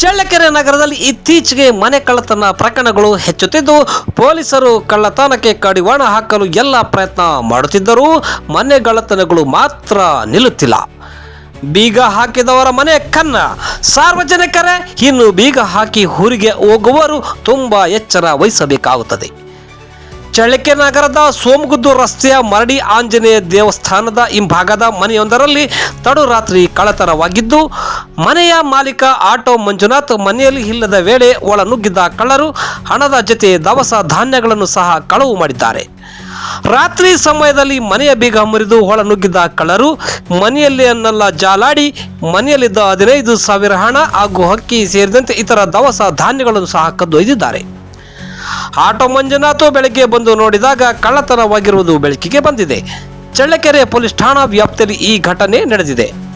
ಚಳ್ಳಕೆರೆ ನಗರದಲ್ಲಿ ಇತ್ತೀಚೆಗೆ ಮನೆ ಕಳ್ಳತನ ಪ್ರಕರಣಗಳು ಹೆಚ್ಚುತ್ತಿದ್ದು, ಪೊಲೀಸರು ಕಳ್ಳತನಕ್ಕೆ ಕಡಿವಾಣ ಹಾಕಲು ಎಲ್ಲ ಪ್ರಯತ್ನ ಮಾಡುತ್ತಿದ್ದರೂ ಮನೆ ಕಳ್ಳತನಗಳು ಮಾತ್ರ ನಿಲ್ಲುತ್ತಿಲ್ಲ. ಬೀಗ ಹಾಕಿದವರ ಮನೆ ಕನ್ನ ಸಾರ್ವಜನಿಕರೇ, ಇನ್ನು ಬೀಗ ಹಾಕಿ ಊರಿಗೆ ಹೋಗುವರು ತುಂಬಾ ಎಚ್ಚರ ವಹಿಸಬೇಕಾಗುತ್ತದೆ. ಚಳ್ಳಕೆ ನಗರದ ಸೋಮಗುದ್ದು ರಸ್ತೆಯ ಮರಡಿ ಆಂಜನೇಯ ದೇವಸ್ಥಾನದ ಹಿಂಭಾಗದ ಮನೆಯೊಂದರಲ್ಲಿ ತಡುರಾತ್ರಿ ಕಳತರವಾಗಿದ್ದು ಮನೆಯ ಮಾಲೀಕ ಆಟೋ ಮಂಜುನಾಥ್ ಮನೆಯಲ್ಲಿ ಇಲ್ಲದ ವೇಳೆ ಒಳನುಗ್ಗಿದ್ದ ಕಳ್ಳರು ಹಣದ ಜೊತೆ ದವಸ ಧಾನ್ಯಗಳನ್ನು ಸಹ ಕಳವು ಮಾಡಿದ್ದಾರೆ. ರಾತ್ರಿ ಸಮಯದಲ್ಲಿ ಮನೆಯ ಬೀಗ ಮುರಿದು ಒಳನುಗ್ಗಿದ್ದ ಕಳ್ಳರು ಮನೆಯಲ್ಲಿಯನ್ನೆಲ್ಲ ಜಾಲಾಡಿ, ಮನೆಯಲ್ಲಿದ್ದ ಹದಿನೈದು ಸಾವಿರ ಹಣ ಹಾಗೂ ಹಕ್ಕಿ ಸೇರಿದಂತೆ ಇತರ ದವಸ ಧಾನ್ಯಗಳನ್ನು ಸಹ ಕದ್ದೊಯ್ದಿದ್ದಾರೆ ಆಟೋ ಮಂಜುನಾಥ ಬೆಳಗ್ಗೆ ಬಂದು ನೋಡಿದಾಗ ಕಳ್ಳತನವಾಗಿರುವುದು ಬೆಳಕಿಗೆ ಬಂದಿದೆ. ಚಳ್ಳಕೆರೆ ಪೊಲೀಸ್ ಠಾಣಾ ವ್ಯಾಪ್ತಿಯಲ್ಲಿ ಈ ಘಟನೆ ನಡೆದಿದೆ.